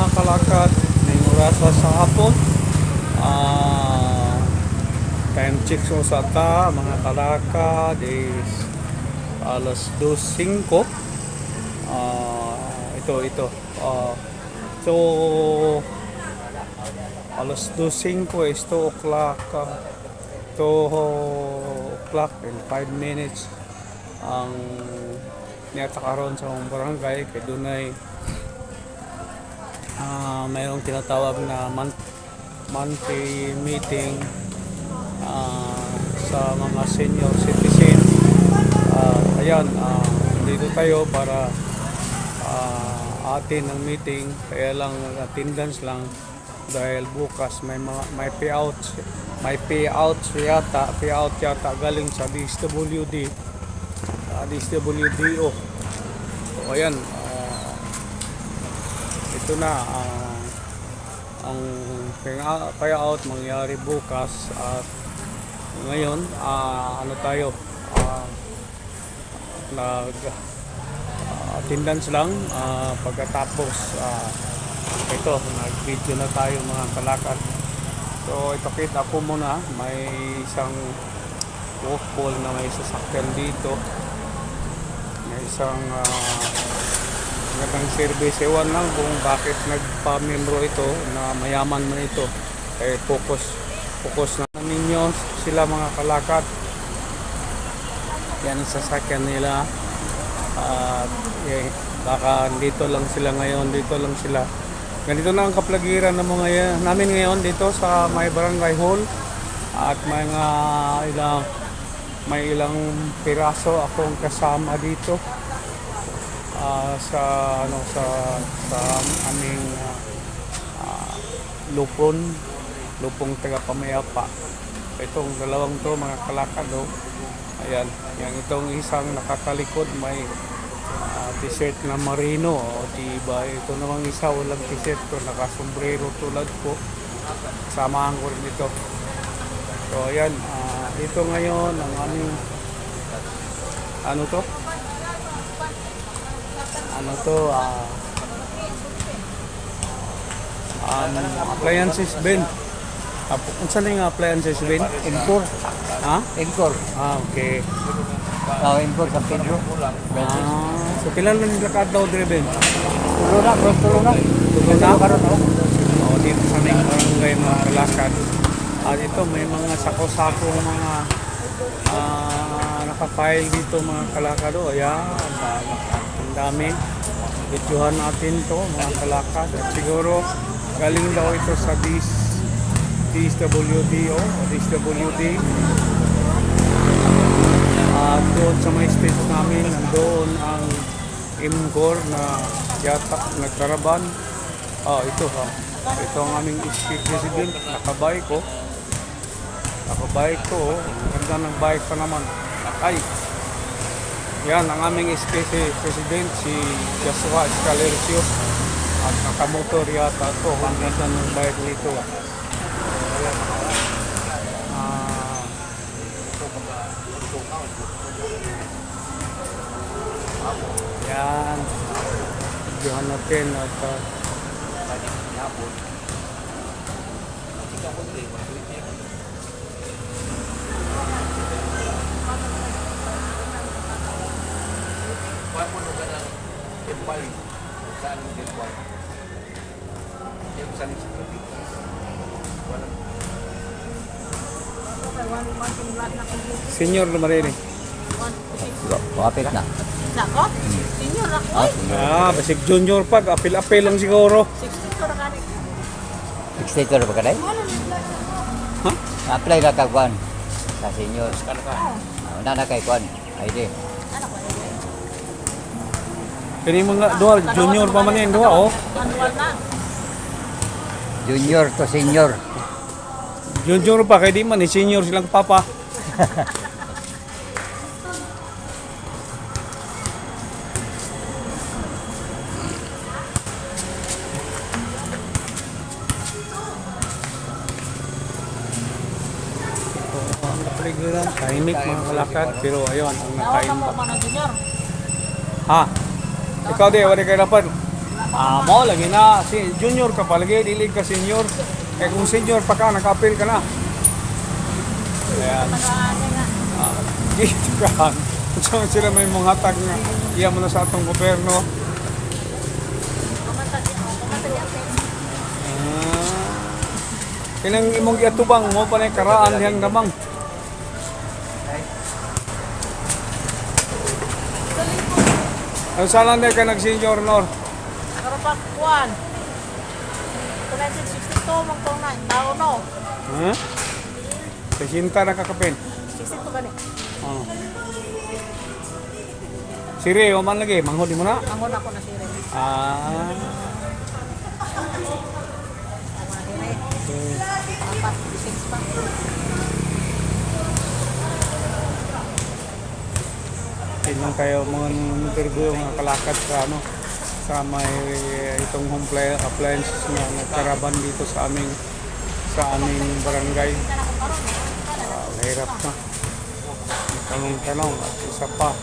mga kalakad. Ngayong oras sa hapon. Ah, time check so sa ta, mga kalakad is alas 2.05. Ah, ito, ito. Ah, so, alas 2.05 is 2 o'clock. ah, 2 o'clock in 5 minutes ang niyata karon sa barangay kay dunay ah mayroong tinatawag na month, monthly meeting ah, sa mga senior citizen. Ah, ayan ah, dito tayo para ah, atin ang meeting. Kaya lang attendance lang. Dahil bukas may mga may payouts may payouts yata payout yata galing sa DSWD uh, DSWDO so ayan ito na ah, ang pay- payout mangyari bukas at ngayon ah, ano tayo ah, nag ah, attendance lang ah, pagkatapos ah, ito nag video na tayo mga kalakad so ipakita ko muna may isang walk pool na may sasakyan dito. May isang uh, magandang service. Ewan lang kung bakit nagpa-membro ito na mayaman man ito. Eh focus focus na ninyo sila mga kalakad yan ang sasakyan nila. At eh, baka dito lang sila ngayon dito lang sila. Ganito na ang kaplagiran ng mga namin ngayon dito sa may barangay hall. At mga ilang may ilang piraso akong kasama dito ah, sa ano sa sa aming ah, ah, lupon lupong taga pamayapa itong dalawang to mga kalakad oh. ayan yung itong isang nakatalikod may ah, t-shirt na marino o diba? Ito namang isa walang t-shirt ko nakasombrero tulad ko. Samahan ko rin ito. So ayan ah, dito ngayon ang aming ano to ano to ah um, appliances bin unsa na yung appliances bin Encore. ha Encore. ah okay Oh, Encore San Pedro. ah so pila na nila kadlaw dire bin Tulo na, cross tulo na. Tulo na? karon oh. Oo, dito sa may barangay mga kalakad. At ito may mga sako-sako mga ah, nakapile dito mga kalakad. O, ayan. Ang dami. Videohan natin to mga kalakad. At siguro galing daw ito sa DIS, DSWD o DSWD. At doon sa may stage namin, nandoon ang IMGOR na yata nagkaraban. Ah, ito ha. Ito ang aming state president. Nakabike ko. Nakabike ko. oh. Ganda ng bike pa naman. Ay. Yan ang aming SPC president si Joshua Escalerio. At nakamotor yata to. Ang ganda ng bike nito. Ah, yan. Videohan natin at uh, senior na marini. Kapit na. Nako, senior ako. Ah, Ah, basig junior pag apil-apil lang siguro. 60 ko na kani. 62 ba kaday? Ha? Apply na ka kwan sa senior. Ah, Una na kay kwan. Ko yun? Kini mga duha junior pa man yan duha oh. Junior to senior. Junior pa kay di man ni senior silang papa. tahimik mga kalakad, pero ayun, ang nakain ba? Ha? Ikaw di, wala kayo dapat. Ah, mo lagi na si junior ka palagi dili ka senior. Kaya kung senior pa ka nakapil ka na. Ayan. Ah, dito ka. So sila may mga hatag nga iya mo na sa atong gobyerno. Ako. Ah. Kinang imong giatubang mo pa na karaan diyang gamang. Ang sala na ka nag-senior nor. Nakaroon kuwan. 1962 mong taon na. Tao no. Ha? Kasinta na kakapin. 62 gani. Oh. Siri, o man lagi, manghuli mo na. Angon ako na sire. Ah. Apat, six pa. Tingnan kayo mga interview mga kalakad sa ano sa may itong home appliances na nagkaraban dito sa aming sa aming barangay. Ah, mahirap na. Tanong tanong at isa pa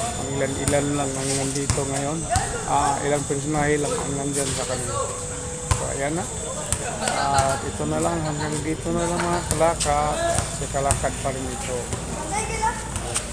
ang ilan-ilan lang ang nandito ngayon. Ah, ilang personahe lang ang nandyan sa kanila. So, ayan na. At ito na lang, hanggang dito na lang mga kalakad. Kasi kalakad pa rin ito.